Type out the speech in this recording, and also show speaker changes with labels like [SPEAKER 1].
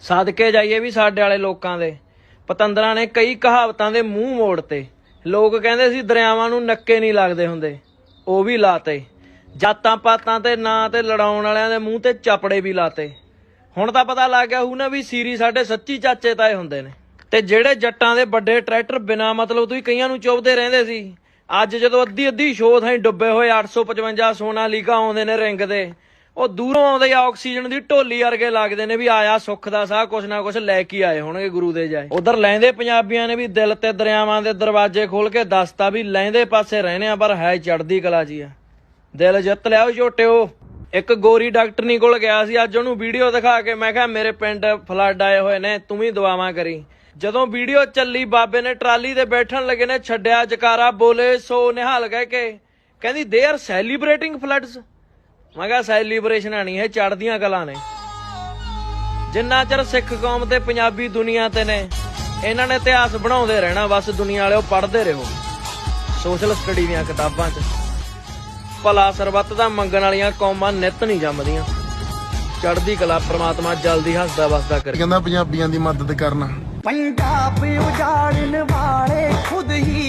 [SPEAKER 1] ਸਦਕੇ ਜਾਈਏ ਵੀ ਸਾਡੇ ਵਾਲੇ ਲੋਕਾਂ ਦੇ। ਪਤੰਦਰਾਂ ਨੇ ਕਈ ਕਹਾਵਤਾਂ ਦੇ ਮੂੰਹ ਮੋੜਤੇ ਲੋਕ ਕਹਿੰਦੇ ਸੀ ਦਰਿਆਵਾਂ ਨੂੰ ਨੱਕੇ ਨਹੀਂ ਲੱਗਦੇ ਹੁੰਦੇ। ਉਹ ਵੀ ਲਾਤੇ। ਜਾਤਾਂ ਪਾਤਾਂ ਤੇ ਨਾਂ ਤੇ ਲੜਾਉਣ ਵਾਲਿਆਂ ਦੇ ਮੂੰਹ ਤੇ ਚਪੜੇ ਵੀ ਲਾਤੇ। ਹੁਣ ਤਾਂ ਪਤਾ ਲੱਗ ਗਿਆ ਹੂ ਨਾ ਵੀ ਸੀਰੀ ਸਾਡੇ ਸੱਚੀ ਚਾਚੇ ਤਾਏ ਹੁੰਦੇ ਨੇ। ਤੇ ਜਿਹੜੇ ਜੱਟਾਂ ਦੇ ਵੱਡੇ ਟਰੈਕਟਰ ਬਿਨਾ ਮਤਲਬ ਤੋਂ ਹੀ ਕਈਆਂ ਨੂੰ ਚੁੱਭਦੇ ਰਹਿੰਦੇ ਸੀ। ਅੱਜ ਜਦੋਂ ਅੱਧੀ ਅੱਧੀ ਸ਼ੋਅ ਥਾਈ ਡੁੱਬੇ ਹੋਏ 855 ਸੋਨਾ ਲੀਗਾ ਆਉਂਦੇ ਨੇ ਰਿੰਗ ਦੇ। ਉਹ ਦੂਰੋਂ ਆਉਂਦੇ ਆ, ਆਕਸੀਜਨ ਦੀ ਢੋਲੀ ਵਰਗੇ ਲੱਗਦੇ ਨੇ ਵੀ ਆਇਆ ਸੁੱਖ ਦਾ ਸਾਹ, ਕੁਛ ਨਾ ਕੁਛ ਲੈ ਕੇ ਆਏ ਹੋਣਗੇ ਗੁਰੂ ਦੇ ਜਾਏ। ਉਧਰ ਲੈਂਦੇ ਪੰਜਾਬੀਆਂ ਨੇ ਵੀ ਦਿਲ ਤੇ ਦਰਿਆਵਾਂ ਦੇ ਦਰਵਾਜ਼ੇ ਖੋਲ ਕੇ ਦੱਸਤਾ ਵੀ ਲੈਂਦੇ ਪਾਸੇ ਰਹਿਣੇ ਆ, ਪਰ ਹੈ ਚੜਦੀ ਕਲਾ ਜੀ ਆ। ਦਿਲ ਜਿੱਤ ਲਿਆ ਝੋਟਿਓ ਇੱਕ ਗੋਰੀ ਡਾਕਟਰਨੀ ਕੋਲ ਗਿਆ ਸੀ, ਅੱਜ ਉਹਨੂੰ ਵੀਡੀਓ ਦਿਖਾ ਕੇ ਮੈਂ ਕਿਹਾ, ਮੇਰੇ ਪਿੰਡ ਫਲੱਡ ਆਏ ਹੋਏ ਨੇ, ਤੂੰ ਵੀ ਦੁਆਵਾਂ ਕਰੀ। ਜਦੋਂ ਵੀਡੀਓ ਚੱਲੀ, ਬਾਬੇ ਨੇ ਟਰਾਲੀ ਤੇ ਬੈਠਣ ਲੱਗੇ ਨੇ, ਛੱਡਿਆ ਜਕਾਰਾ, ਬੋਲੇ, ਸੋ ਨਿਹਾਲ ਕਹਿ ਕੇ, ਕਹਿੰਦੀ ਦੇ ਆਰ ਸੈਲੀਬ੍ਰੇਟਿੰਗ ਫਲੱਡਸ ਮੈਂ ਕਿਹਾ ਸੈਲੀਬ੍ਰੇਸ਼ਨ ਆਣੀ ਹੈ ਚੜਦੀਆਂ ਕਲਾਂ ਨੇ। ਜਿੰਨਾ ਚਿਰ ਸਿੱਖ ਕੌਮ ਤੇ ਪੰਜਾਬੀ ਦੁਨੀਆ ਤੇ ਨੇ ਇਹਨਾਂ ਨੇ ਇਤਿਹਾਸ ਬਣਾਉਂਦੇ ਰਹਿਣਾ ਬਸ ਦੁਨੀਆ ਵਾਲਿਓ ਪੜ੍ਹਦੇ ਰਹੋ। ਸੋਸ਼ਲ ਸਟੱਡੀ ਦੀਆਂ ਕਿਤਾਬਾਂ 'ਚ। ਭਲਾ ਸਰਬੱਤ ਦਾ ਮੰਗਣ ਵਾਲੀਆਂ ਕੌਮਾਂ ਨਿਤ ਨਹੀਂ ਜੰਮਦੀਆਂ। ਚੜ੍ਹਦੀ ਕਲਾ ਪ੍ਰਮਾਤਮਾ ਜਲਦੀ ਹੱਸਦਾ ਵਸਦਾ ਕਰੇ।
[SPEAKER 2] ਕਹਿੰਦਾ ਪੰਜਾਬੀਆਂ ਦੀ ਮਦਦ ਕਰਨਾ।
[SPEAKER 3] ਪੰਜਾਬ ਉਜਾੜਨ ਵਾਲੇ ਖੁਦ ਹੀ